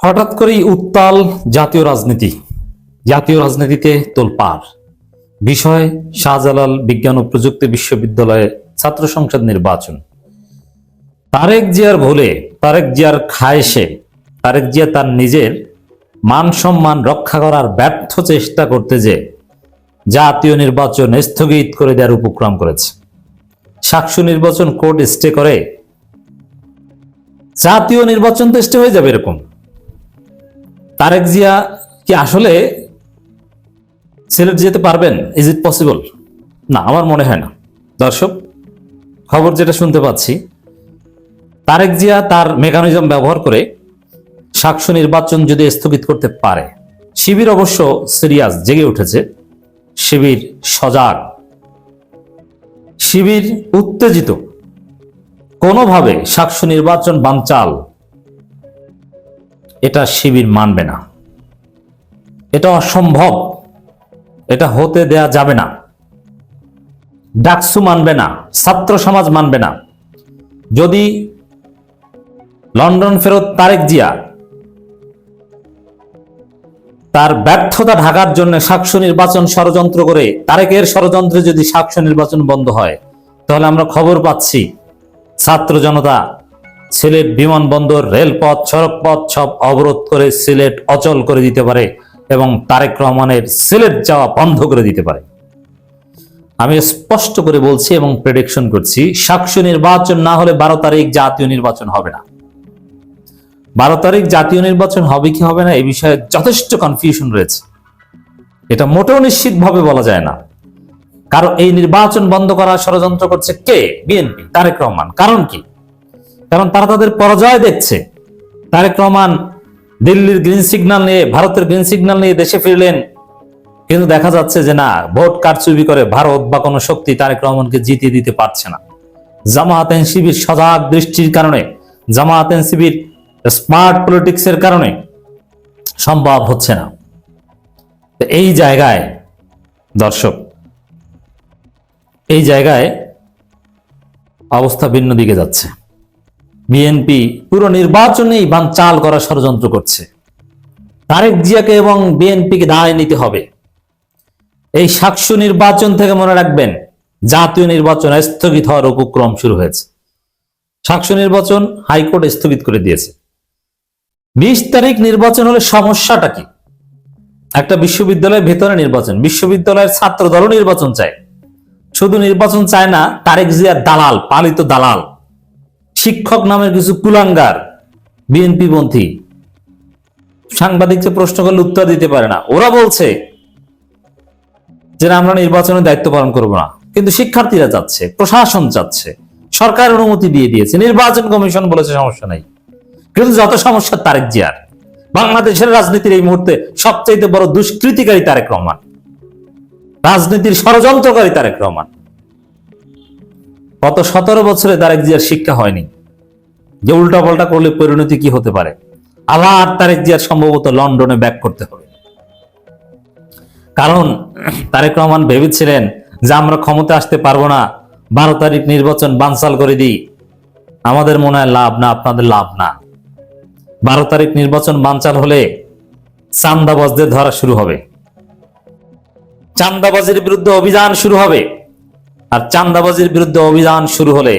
হঠাৎ করেই উত্তাল জাতীয় রাজনীতি, জাতীয় রাজনীতিতে তোলপাড়। বিষয় শাহজালাল বিজ্ঞান ও প্রযুক্তি বিশ্ববিদ্যালয়ে ছাত্র সংসদ নির্বাচন। তারেক জিয়ার ভুলে, তারেক জিয়ার খায়েশে, তারেক জিয়া তার নিজের মান সম্মান রক্ষা করার ব্যর্থ চেষ্টা করতে যে জাতীয় নির্বাচন স্থগিত করে দেওয়ার উপক্রম করেছে। সাকসু নির্বাচন কোর্ট স্টে করে, জাতীয় নির্বাচন তো স্টে হয়ে যাবে এরকম। তারেক জিয়া কি আসলে সিলেট যেতে পারবেন? ইজ ইট পসিবল না, আমার মনে হয় না। দর্শক, খবর যেটা শুনতে পাচ্ছি, তারেক জিয়া তার মেকানিজম ব্যবহার করে সাকসু নির্বাচন যদি স্থগিত করতে পারে, শিবির অবশ্য সিরিয়াস জেগে উঠেছে। শিবির সজাগ। শিবির উত্তেজিত। কোনোভাবে সাকসু নির্বাচন বানচাল এটা শিবির মানবে না। এটা অসম্ভব। এটা হতে দেয়া যাবে না। ডাকসু মানবে না, ছাত্র সমাজ মানবে না। যদি লন্ডন ফেরত তারেক জিয়া তার ব্যর্থতা ঢাকার জন্য সাক্ষ্য নির্বাচন ষড়যন্ত্র করে, তারেকের ষড়যন্ত্রে যদি সাক্ষ্য নির্বাচন বন্ধ হয়, তাহলে আমরা খবর পাচ্ছি, ছাত্র জনতা সিলেট বিমানবন্দর, রেলপথ, সড়কপথ সব অবরোধ করে সিলেট অচল করে দিতে পারে এবং তারেক রহমানের সিলেট যাওয়া বন্ধ করে দিতে পারে। আমি স্পষ্ট করে বলছি এবং প্রেডিকশন করছি সাক্ষ্য নির্বাচন না হলে বারো তারিখ জাতীয় নির্বাচন হবে না। বারো তারিখ জাতীয় নির্বাচন হবে কি হবে না এই বিষয়ে যথেষ্ট কনফিউশন রয়েছে। এটা মোটেও নিশ্চিতভাবে বলা যায় না। কারণ এই নির্বাচন বন্ধ করার ষড়যন্ত্র করছে কে? বিএনপি, তারেক রহমান। কারণ কি? কারণ তারা তাদের পরাজয় দেখছে। তারেক রহমান দিল্লির গ্রিন সিগন্যাল নিয়ে, ভারতের গ্রিন সিগন্যাল নিয়ে দেশে ফিরলেন। কিন্তু দেখা যাচ্ছে যে না, ভোট কারচুপি করে ভারত বা কোনো শক্তি তারেক রহমানকে জিতিয়ে দিতে পারছে না। জামাত এনসিবির সজাগ দৃষ্টির কারণে জামাত এনসিবির স্মার্ট পলিটিক্সের কারণে সম্ভব হচ্ছে না। এই জায়গায়, দর্শক, এই জায়গায় অবস্থা ভিন্ন দিকে যাচ্ছে। বিএনপি পুরো নির্বাচনেই বানচাল করার ষড়যন্ত্র করছে। তারেক জিয়াকে এবং বিএনপিকে দায় নিতে হবে। এই সাকসু নির্বাচন থেকে মনে রাখবেন, জাতীয় নির্বাচন স্থগিত হওয়ার উপক্রম শুরু হয়েছে। সাকসু নির্বাচন হাইকোর্ট স্থগিত করে দিয়েছে। বিশ তারিখ নির্বাচন হলে সমস্যাটা কি? একটা বিশ্ববিদ্যালয়ের ভেতরে নির্বাচন, বিশ্ববিদ্যালয়ের ছাত্র দল নির্বাচন চায়। শুধু নির্বাচন চায় না, তারেক জিয়ার দালাল, পালিত দালাল। শিক্ষক নামের কিছু কুলাঙ্গার, বিএনপি পন্থী। সাংবাদিককে প্রশ্ন করলে উত্তর দিতে পারে না। ওরা বলছে যে আমরা নির্বাচনের দায়িত্ব পালন করব না। কিন্তু শিক্ষার্থীরা চাচ্ছে, প্রশাসন চাচ্ছে সরকার অনুমতি দিয়ে দিয়েছে, নির্বাচন কমিশন বলেছে সমস্যা নাই। কিন্তু যত সমস্যা, তারেক জিয়ার। বাংলাদেশের রাজনীতির এই মুহূর্তে সবচাইতে বড় দুষ্কৃতিকারী তারেক রহমান। রাজনীতির ষড়যন্ত্রকারী তারেক রহমান। গত সতেরো বছরে তারেক জিয়ার শিক্ষা হয়নি। যে উল্টা পাল্টা করলে পরিণতি কি হতে পারে? আবার তারেক জিয়ার সম্ভবত লন্ডনে ব্যাক করতে হবে। কারণ তারেক রহমান ভেবেছিলেন যে আমরা ক্ষমতা আসতে পারব না, বারো তারিখ নির্বাচন বানসাল করে দিই। আমাদের মনে হয় লাভ না, আপনাদের লাভ না। বারো তারিখ নির্বাচন বানচাল হলে চান্দাবাজদের ধরা শুরু হবে। চান্দাবাজের বিরুদ্ধে অভিযান শুরু হবে। আর চান্দাবাজির বিরুদ্ধে অভিযান শুরু হলে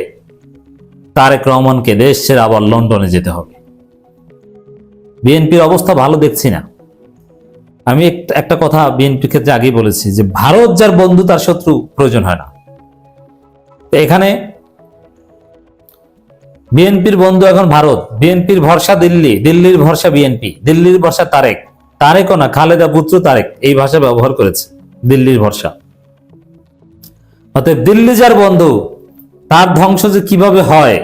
তারেক রহমানকে দেশ ছেড়ে আবার লন্ডনে যেতে হবে। বিএনপির অবস্থা ভালো দেখছি না। আমি একটা কথা বিএনপির ক্ষেত্রে আগেই বলেছি যে ভারত যার বন্ধু, তার শত্রু প্রয়োজন হয় না। এখানে বিএনপির বন্ধু এখন ভারত। বিএনপির ভরসা দিল্লি, দিল্লির ভরসা বিএনপি, দিল্লির ভরসা তারেক। তারেকও না, খালেদা পুত্র তারেক, এই ভাষা ব্যবহার করেছে, দিল্লির ভরসা। অতএব দিল্লি যার বন্ধু, তার ধ্বংস যে কীভাবে হয়,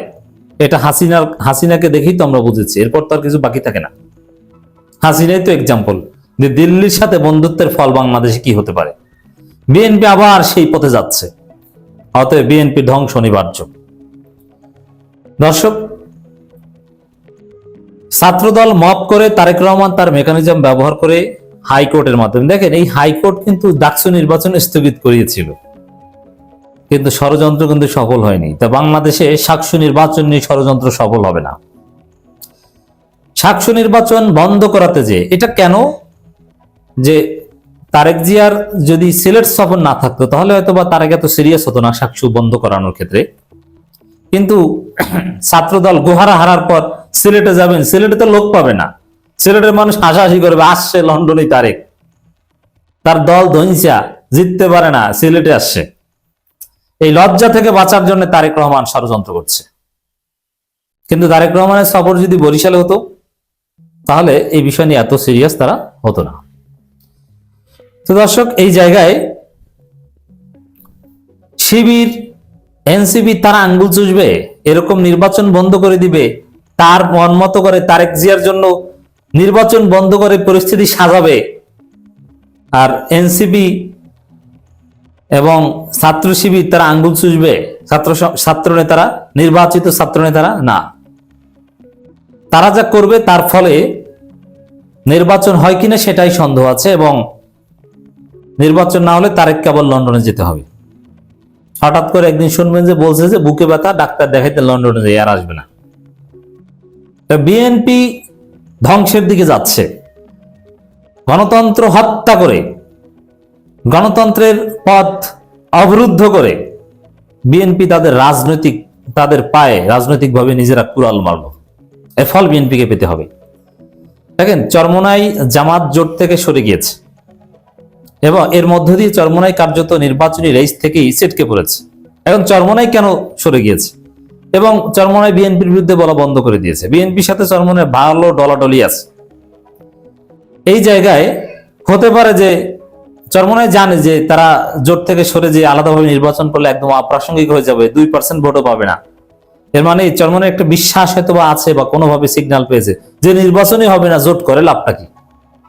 এটা হাসিনার হাসিনাকে দেখেই তো আমরা বুঝেছি। এরপর তো আর কিছু বাকি থাকে না। হাসিনাই তো এক্সাম্পল যে দিল্লির সাথে বন্ধুত্বের ফল বাংলাদেশে কি হতে পারে? বিএনপি আবার সেই পথে যাচ্ছে। অতএব বিএনপি ধ্বংস অনিবার্য। দর্শক, ছাত্রদল মপ করে তারেক রহমান তার মেকানিজম ব্যবহার করে হাইকোর্টের মাধ্যমে। দেখেন, এই হাইকোর্ট কিন্তু ডাকসু নির্বাচন স্থগিত করিয়েছিল। কিন্তু ষড়যন্ত্র কিন্তু সফল হয়নি। তা বাংলাদেশে সাকসু নির্বাচন নিয়ে ষড়যন্ত্র সফল হবে না। সাকসু নির্বাচন বন্ধ করাতে যে, এটা কেন? যে তারেক জিয়ার যদি সিলেট সফর না থাকতো, তাহলে হয়তো বা তারেক এত সিরিয়াস হতো না সাকসু বন্ধ করানোর ক্ষেত্রে। কিন্তু ছাত্রদল গোহারা হারার পর সিলেটে যাবেন, সিলেটে তো লোক পাবে না। সিলেটের মানুষ হাসাহাসি করবে, আসছে লন্ডনই তারেক। তার দল ধইঞ্চা জিততে পারে না, সিলেটে আসছে। এই লজ্জা থেকে বাঁচার জন্য তারেক রহমান ষড়যন্ত্র করছে। কিন্তু তারেক রহমানের সফর যদি বরিশালে হতো, তাহলে এই বিষয় নিয়ে এত সিরিয়াস তারা হতো না। তো দর্শক, এই জায়গায় শিবির, এনসিপি, তারা আঙ্গুল চুষবে, এরকম নির্বাচন বন্ধ করে দিবে, তার মন মতো করে তারেক জিয়ার জন্য নির্বাচন বন্ধ করে পরিস্থিতি সাজাবে। আর এনসিপি এবং ছাত্র শিবির তারা আঙ্গুল চুষবে? ছাত্র ছাত্র নেতারা? নির্বাচিত ছাত্র নেতারা? না। তারা যা করবে তার ফলে নির্বাচন হয় কিনা সেটাই সন্দেহ আছে এবং নির্বাচন না হলে তারেক কেবল লন্ডনে যেতে হবে। হঠাৎ করে একদিন শুনবেন যে বলছে যে বুকে ব্যথা, ডাক্তার দেখাইতে লন্ডনে যাই আর আসবে না। বিএনপি ধ্বংসের দিকে যাচ্ছে। গণতন্ত্র হত্যা করে গণতন্ত্রের পথ অবরুদ্ধ করে বিএনপি তাদের রাজনৈতিক, তাদের পায়ে রাজনৈতিকভাবে নিজেরা কুড়াল মারল। এর ফল বিএনপিকে পেতে হবে। দেখেন, চরমনাই জামাত জোট থেকে সরে গিয়েছে। এবং এর মধ্য দিয়ে চরমনাই কার্যত নির্বাচনী রেস থেকেই ছিটকে পড়েছে। এখন চরমনাই কেন সরে গিয়েছে? এবং চরমনাই বিএনপির বিরুদ্ধে বলা বন্ধ করে দিয়েছে। বিএনপির সাথে চরমনের ভালো ডলাডলি আছে। এই জায়গায় হতে পারে যে চরমনাই জানে যে তারা জোট থেকে সরে যে আলাদাভাবে নির্বাচন করলে একদম অপ্রাসঙ্গিক হয়ে যাবে, দুই পার্সেন্ট ভোটও পাবে না। এর মানে চরমনের একটা বিশ্বাস হয়তো বা আছে বা কোনোভাবে সিগন্যাল পেয়েছে যে নির্বাচনই হবে না, জোট করে লাভটা কি?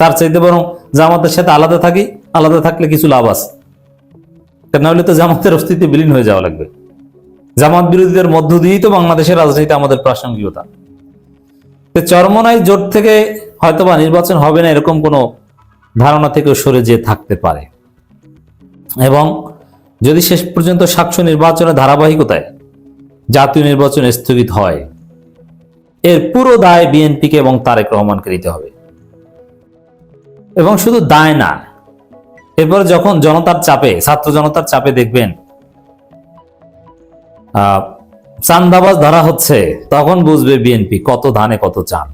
তার চাইতে বরং জামাতের সাথে আলাদা থাকি, আলাদা থাকলে কিছু লাভ আছে। তা নাহলে তো জামাতের অস্তিত্বে বিলীন হয়ে যাওয়া লাগবে। জামাত বিরোধীদের মধ্য দিয়েই তো বাংলাদেশের রাজনীতি আমাদের প্রাসঙ্গিকতা। তো চরমনাই জোট থেকে হয়তোবা নির্বাচন হবে না এরকম কোনো ধারণা থেকেও সরে যেয়ে থাকতে পারে। এবং যদি শেষ পর্যন্ত সাক্ষ্য নির্বাচনের ধারাবাহিকতায় জাতীয় নির্বাচন স্থগিত হয়, এর পুরো দায় বিএনপিকে এবং তারেক রহমানকে নিতে হবে। এবং শুধু দায় না, এরপর যখন জনতার চাপে, ছাত্র জনতার চাপে দেখবেন চান্দাবাজ ধরা হচ্ছে, তখন বুঝবে বিএনপি কত ধানে কত চান।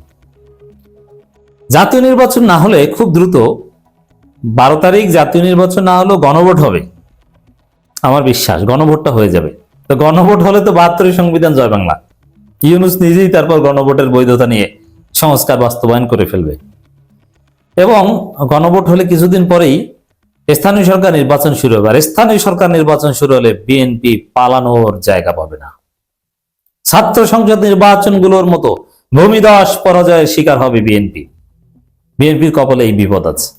জাতীয় নির্বাচন না হলে খুব দ্রুত বারো তারিখ জাতীয় নির্বাচন না হলেও গণভোট হবে। আমার বিশ্বাস, গণভোটটা হয়ে যাবে। তো গণভোট হলে তো বাহাত্তরের সংবিধান জয় বাংলা। ইউনুস নিজেই তারপর গণভোটের বৈধতা নিয়ে সংস্কার বাস্তবায়ন করে ফেলবে। এবং গণভোট হলে কিছুদিন পরেই স্থানীয় সরকার নির্বাচন শুরু হবে। আর স্থানীয় সরকার নির্বাচন শুরু হলে বিএনপি পালানোর জায়গা পাবে না। ছাত্র সংসদ নির্বাচনগুলোর মতো ভূমিদাস পরাজয়ের শিকার হবে বিএনপি। বিএনপির কপালে এই বিপদ আছে।